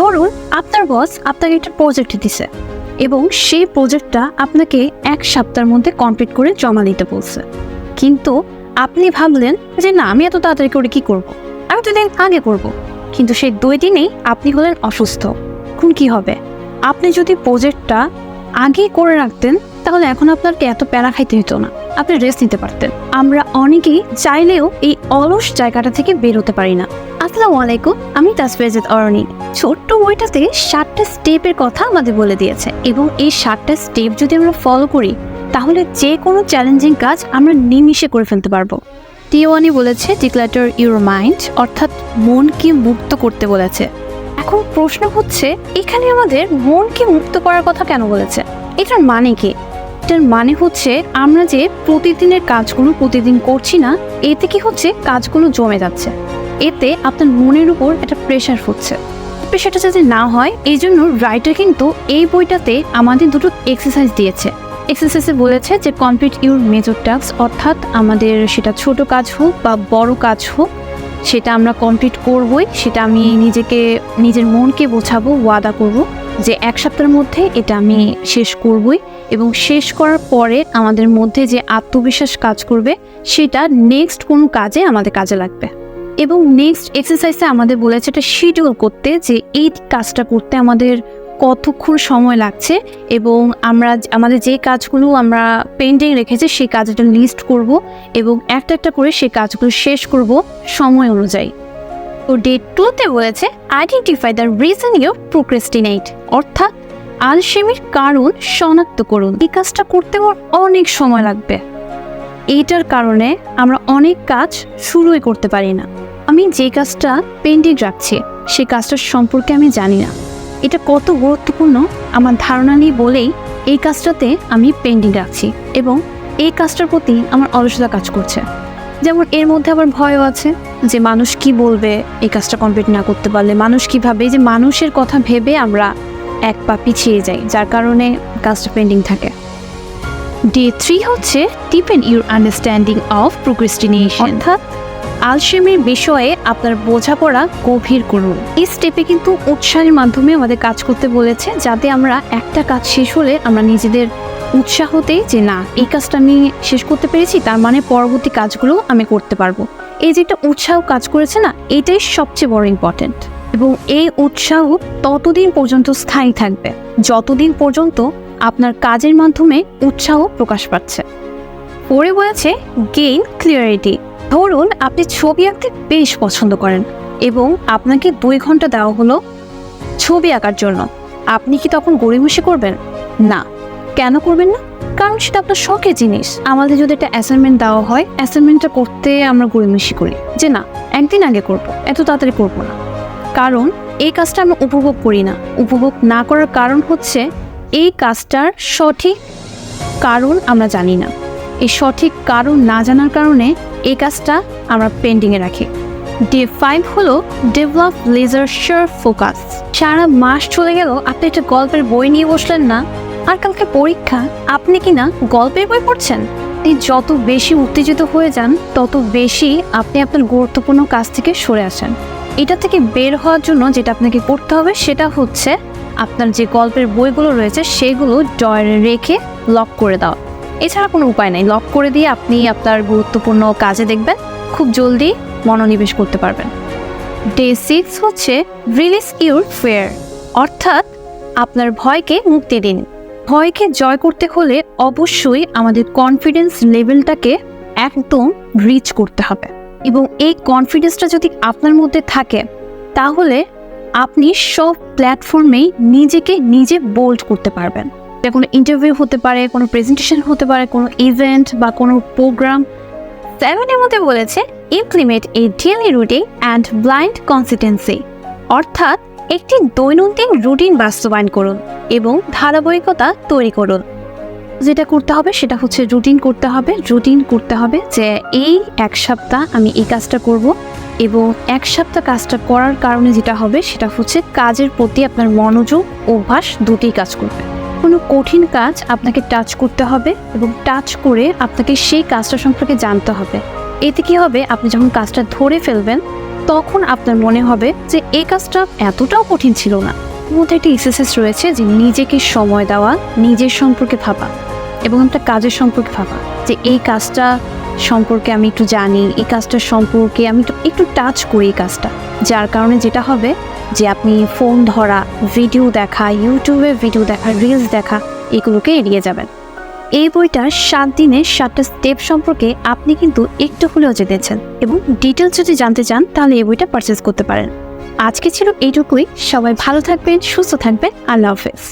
ধরুন আপনার বস আপনাকে একটা প্রজেক্ট দিছে এবং সেই প্রজেক্টটা আপনাকে এক সপ্তাহের মধ্যে কমপ্লিট করে জমা নিতে বলছে কিন্তু আপনি ভাবলেন যে না, আমি এত তাড়াতাড়ি করে কী করব। আমি তো দিন আগে করব। কিন্তু সেই দুই দিনেই আপনি হলেন অসুস্থ এখন কি হবে আপনি যদি প্রজেক্টটা আগেই করে রাখতেন তাহলে এখন আপনাকে এত প্যারা খাইতে হতো না। আপনি রেস্ট নিতে পারতেন। আমরা অনেকেই চাইলেও এই অলস জায়গাটা থেকে বের হতে পারি না। আসসালামু আলাইকুম, আমি তাসফিয়াজাত অরণি। ছোট্ট বইটাতে সাতটা স্টেপের কথা আমাদের বলে দিয়েছে এবং এই সাতটা স্টেপ যদি আমরা ফলো করি, তাহলে যে কোনো চ্যালেঞ্জিং কাজ আমরা নিমিষে করে ফেলতে পারব। টিওয়ানি বলেছে ডিক্লাটার ইউর মাইন্ড অর্থাৎ মনকে মুক্ত করতে বলেছে। এখন প্রশ্ন হচ্ছে, এখানে আমাদের মনকে মুক্ত করার কথা কেন বলেছে? এটার মানে কি? এটার মানে হচ্ছে আমরা যে প্রতিদিনের কাজগুলো প্রতিদিন করছি না, এতে কি হচ্ছে? কাজগুলো জমে যাচ্ছে। এতে আপনার মনের উপর একটা প্রেশার হচ্ছে প্রেশারটা যাতে না হয় এই জন্য রাইটার কিন্তু এই বইটাতে আমাদের দুটো এক্সারসাইজ দিয়েছে। এক্সারসাইজে বলেছে যে কমপ্লিট ইউর মেজর টাস্ক অর্থাৎ আমাদের সেটা ছোট কাজ হোক বা বড় কাজ হোক, সেটা আমরা কমপ্লিট করবই, সেটা আমি নিজেকে, নিজের মনকে বোঝাবো, ওয়াদা করব। যে এক সপ্তাহের মধ্যে এটা আমি শেষ করবই এবং শেষ করার পরে আমাদের মধ্যে যে আত্মবিশ্বাস কাজ করবে, সেটা নেক্সট কোনো কাজে আমাদের কাজে লাগবে। এবং নেক্সট এক্সারসাইজে আমাদের বলেছে এটা শিডিউল করতে যে এই কাজটা করতে আমাদের কতক্ষণ সময় লাগছে এবং আমরা আমাদের যে কাজগুলো আমরা পেন্ডিং রেখেছি, সেই কাজটা লিস্ট করব এবং একটা একটা করে সেই কাজগুলো শেষ করব সময় অনুযায়ী। তো ডে টুতে বলেছে identify the reason you procrastinate অর্থাৎ আলসেমির কারণ শনাক্ত করুন। এই কাজটা করতে আমার অনেক সময় লাগবে। এইটার কারণে আমরা অনেক কাজ শুরুই করতে পারি না। আমি যে কাজটা পেন্ডিং রাখছি সেই কাজটার সম্পর্কে আমি জানি না। এটা কত গুরুত্বপূর্ণ আমার ধারণা নেই বলেই এই কাজটাতে আমি পেন্ডিং রাখছি এবং এই কাজটার প্রতি আমার অলসতা কাজ করছে। যেমন এর মধ্যে আবার ভয়ও আছে যে মানুষ কি বলবে, এই কাজটা কমপ্লিট না করতে পারলে মানুষ কি ভাবে যে মানুষের কথা ভেবে আমরা এক পা পিছিয়ে যাই, যার কারণে কাজটা পেন্ডিং থাকে। ডে থ্রি হচ্ছে depend your understanding of procrastination অর্থাৎ আলসেমির বিষয়ে আপনার বোঝাপড়া গভীর করুন। এই স্টেপে কিন্তু উৎসাহের মাধ্যমে আমাদের কাজ করতে বলেছে, যাতে আমরা একটা কাজ শেষ হলে আমরা নিজেদের উৎসাহতে যে না, এই কাজটা আমি শেষ করতে পেরেছি, তার মানে পরবর্তী কাজগুলো আমি করতে পারব। এই যে একটা উৎসাহ কাজ করেছে না, এটাই সবচেয়ে বড় ইম্পর্টেন্ট এবং এই উৎসাহ ততদিন পর্যন্ত স্থায়ী থাকবে, যতদিন পর্যন্ত আপনার কাজের মাধ্যমে উৎসাহ প্রকাশ পাচ্ছে। পরে বলেছে গেইন ক্লিয়ারিটি ধরুন আপনি ছবি আঁকতে বেশ পছন্দ করেন এবং আপনাকে দুই ঘণ্টা দেওয়া হলো ছবি আঁকার জন্য। আপনি কি তখন গড়িমসি করবেন? না। কেন করবেন না? কারণ সেটা আপনার শখের জিনিস। আমাদের যদি একটা অ্যাসাইনমেন্ট দেওয়া হয় অ্যাসাইনমেন্টটা করতে আমরা গড়িমসি করি। যে না, একদিন আগে করব, এত তাড়াতাড়ি করব না। কারণ এই কাজটা আমরা উপভোগ করি না। উপভোগ না করার কারণ হচ্ছে এই কাজটার সঠিক কারণ আমরা জানি না। এই সঠিক কারণ না জানার কারণে এই কাজটা আমরা পেন্ডিংয়ে রাখি। ডে ফাইভ হলো ডেভেলপ লেজার শেয়ার ফোকাস সারা মাস চলে গেল, আপনি একটা গল্পের বই নিয়ে বসলেন না? আর কালকে পরীক্ষা, আপনি কি না গল্পের বই পড়ছেন? আপনি যত বেশি উত্তেজিত হয়ে যান, তত বেশি আপনি আপনার গুরুত্বপূর্ণ কাজ থেকে সরে আসেন। এটা থেকে বের হওয়ার জন্য যেটা আপনাকে করতে হবে, সেটা হচ্ছে আপনার যে গল্পের বইগুলো রয়েছে, সেগুলো ডয়ারে রেখে লক করে দেওয়া এছাড়া কোনো উপায় নেই। লক করে দিয়ে আপনি আপনার গুরুত্বপূর্ণ কাজে দেখবেন, খুব জলদি মনোনিবেশ করতে পারবেন। ডে সিক্স হচ্ছে রিলিজ ইউর ফেয়ার অর্থাৎ আপনার ভয়কে মুক্তি দিন। ভয়কে জয় করতে হলে অবশ্যই আমাদের কনফিডেন্স লেভেলটাকে একদম রিচ করতে হবে। এবং এই কনফিডেন্সটা যদি আপনার মধ্যে থাকে, তাহলে আপনি সব প্ল্যাটফর্মেই নিজেকে নিজে বোল্ড করতে পারবেন। এটা কোনো ইন্টারভিউ হতে পারে, কোনো প্রেজেন্টেশন হতে পারে, কোনো ইভেন্ট বা কোনো প্রোগ্রাম সেভেনের মধ্যে বলেছে implement a daily routine and blind consistency অর্থাৎ একটি দৈনন্দিন রুটিন বাস্তবায়ন করুন এবং ধারাবাহিকতা তৈরি করুন। যেটা করতে হবে সেটা হচ্ছে রুটিন করতে হবে। রুটিন করতে হবে যে এই এক সপ্তাহ আমি এই কাজটা করব এবং এক সপ্তাহ কাজটা করার কারণে যেটা হবে সেটা হচ্ছে কাজের প্রতি আপনার মনোযোগ, অভ্যাস দুটিই কাজ করবে। কোনো কঠিন কাজ আপনাকে টাচ করতে হবে এবং টাচ করে আপনাকে সেই কাজটা সম্পর্কে জানতে হবে। এতে কি হবে? আপনি যখন কাজটা ধরে ফেলবেন, তখন আপনার মনে হবে যে এই কাজটা এতটাও কঠিন ছিল না। মধ্যে একটি এক্সারসাইজ রয়েছে যে নিজেকে সময় দেওয়া, নিজের সম্পর্কে ভাবা এবং একটা কাজের সম্পর্কে ভাবা যে এই কাজটা সম্পর্কে আমি একটু জানি, এই কাজটা সম্পর্কে আমি একটু টাচ করি এই কাজটা। যার কারণে যেটা হবে যে আপনি ফোন ধরা ভিডিও দেখা ইউটিউবে ভিডিও দেখা রিলস দেখা, এগুলোকে এড়িয়ে যাবেন। এই বইটার সাত দিনের সাতটা স্টেপ সম্পর্কে আপনি কিন্তু একটু হলেও জেনেছেন এবং ডিটেলস যদি জানতে চান, তাহলে এই বইটা পারচেস করতে পারেন। আজকে ছিল এইটুকুই। সবাই ভালো থাকবেন, সুস্থ থাকবেন। আল্লাহ হাফেজ।